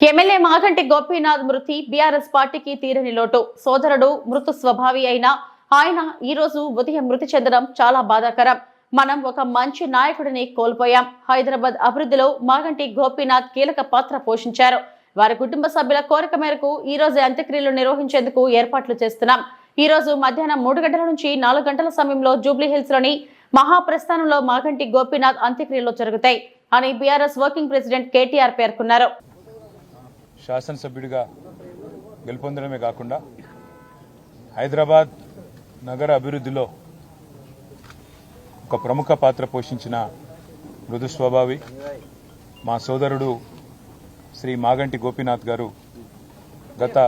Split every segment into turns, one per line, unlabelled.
MLA Maganti Gopinath మృతి BRS పార్టీకి తీరని లోటు. సోదరుడు మృతు స్వభావి అయిన ఆయన ఈ రోజు ఉదయం మృతి చెందడం చాలా బాధాకరం. మనం ఒక మంచి నాయకుడిని కోల్పోయాం. హైదరాబాద్ అభివృద్ధిలో మాగంటి గోపీనాథ్ కీలక పాత్ర పోషించారు. వారి కుటుంబ సభ్యుల కోరిక మేరకు ఈ రోజు అంత్యక్రియలు నిర్వహించేందుకు ఏర్పాట్లు చేస్తున్నాం. ఈ రోజు మధ్యాహ్నం మూడు గంటల నుంచి నాలుగు గంటల సమయంలో జూబ్లీ హిల్స్లోని మహాప్రస్థానంలో మాగంటి గోపీనాథ్ అంత్యక్రియలు జరుగుతాయి అని బీఆర్ఎస్ వర్కింగ్ ప్రెసిడెంట్ కేటీఆర్ పేర్కొన్నారు.
శాసనసభ్యుడిగా గెలుపొందడమే కాకుండా హైదరాబాద్ నగర అభివృద్ధిలో ఒక ప్రముఖ పాత్ర పోషించిన మృదు స్వభావి మా సోదరుడు శ్రీ మాగంటి గోపీనాథ్ గారు గత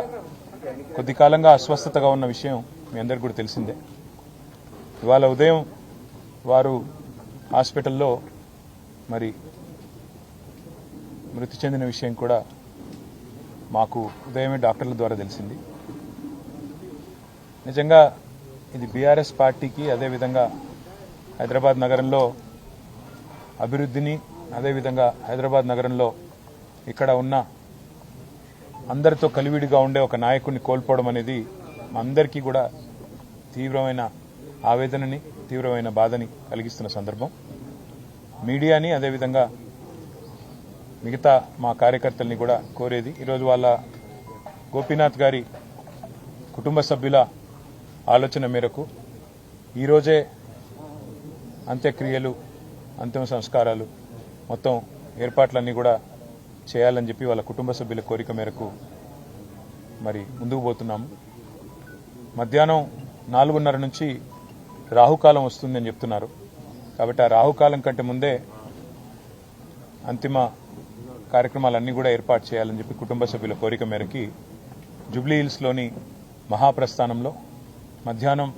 కొద్ది కాలంగా అస్వస్థతగా ఉన్న విషయం మీ అందరికి కూడా తెలిసిందే. ఇవాళ ఉదయం వారు హాస్పిటల్లో మరి మృతి చెందిన విషయం కూడా మాకు ఉదయమే డాక్టర్ల ద్వారా తెలిసింది. నిజంగా ఇది బీఆర్ఎస్ పార్టీకి అదేవిధంగా హైదరాబాద్ నగరంలో అభివృద్ధిని అదేవిధంగా హైదరాబాద్ నగరంలో ఇక్కడ ఉన్న అందరితో కలివిడిగా ఉండే ఒక నాయకుడిని కోల్పోవడం అనేది అందరికీ కూడా తీవ్రమైన ఆవేదనని తీవ్రమైన బాధని కలిగిస్తున్న సందర్భం. మీడియాని అదేవిధంగా మిగతా మా కార్యకర్తల్ని కూడా కోరేది. ఈరోజు వాళ్ళ గోపీనాథ్ గారి కుటుంబ సభ్యుల ఆలోచన మేరకు ఈరోజే అంత్యక్రియలు అంతిమ సంస్కారాలు మొత్తం ఏర్పాట్లన్నీ కూడా చేయాలని చెప్పి వాళ్ళ కుటుంబ సభ్యుల కోరిక మేరకు మరి ముందుకు పోతున్నాము. మధ్యాహ్నం నాలుగున్నర నుంచి రాహుకాలం వస్తుందని చెప్తున్నారు. కాబట్టి ఆ రాహుకాలం కంటే ముందే అంతిమ కార్యక్రమాలన్నీ కూడా ఏర్పాటు చేయాలని చెప్పి కుటుంబ సభ్యుల కోరిక మేరకి జూబ్లీ హిల్స్లోని మహాప్రస్థానంలో మధ్యాహ్నం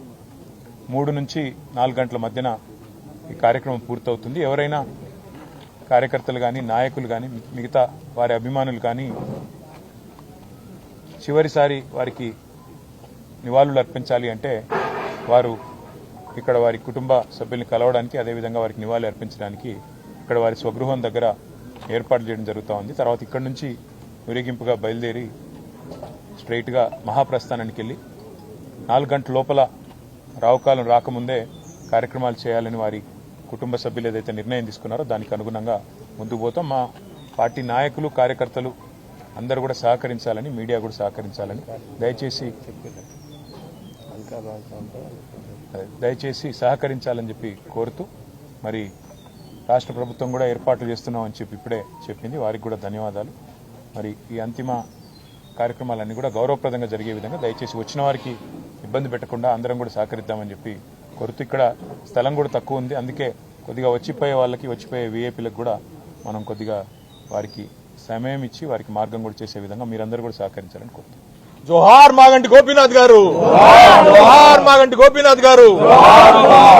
మూడు నుంచి నాలుగు గంటల మధ్యన ఈ కార్యక్రమం పూర్తవుతుంది. ఎవరైనా కార్యకర్తలు కానీ నాయకులు కానీ మిగతా వారి అభిమానులు కానీ చివరిసారి వారికి నివాళులు అర్పించాలి అంటే వారు ఇక్కడ వారి కుటుంబ సభ్యుల్ని కలవడానికి అదేవిధంగా వారికి నివాళులు అర్పించడానికి ఇక్కడ వారి స్వగృహం దగ్గర ఏర్పాటు చేయడం జరుగుతూ ఉంది. తర్వాత ఇక్కడ నుంచి ఊరేగింపుగా బయలుదేరి స్ట్రైట్గా మహాప్రస్థానానికి వెళ్ళి నాలుగు గంటల లోపల రావుకాలం రాకముందే కార్యక్రమాలు చేయాలని వారి కుటుంబ సభ్యులు ఏదైతే నిర్ణయం తీసుకున్నారో దానికి అనుగుణంగా ముందుకు పోతాం. మా పార్టీ నాయకులు కార్యకర్తలు అందరూ కూడా సహకరించాలని మీడియా కూడా సహకరించాలని దయచేసి దయచేసి సహకరించాలని చెప్పి కోరుతూ మరి రాష్ట్ర ప్రభుత్వం కూడా ఏర్పాట్లు చేస్తున్నామని చెప్పి ఇప్పుడే చెప్పింది. వారికి కూడా ధన్యవాదాలు. మరి ఈ అంతిమ కార్యక్రమాలన్నీ కూడా గౌరవప్రదంగా జరిగే విధంగా దయచేసి వచ్చిన వారికి ఇబ్బంది పెట్టకుండా అందరం కూడా సహకరిద్దామని చెప్పి కొరత ఇక్కడ స్థలం కూడా తక్కువ ఉంది. అందుకే కొద్దిగా వచ్చిపోయే వాళ్ళకి వచ్చిపోయే వీఐపీలకు కూడా మనం కొద్దిగా వారికి సమయం ఇచ్చి వారికి మార్గం కూడా చేసే విధంగా మీరందరూ కూడా సహకరించాలని కోరుతున్నాను
జోహార్ మాగంటి గోపీనాథ్ గారు. జోహార్ మాగంటి గోపీనాథ్ గారు.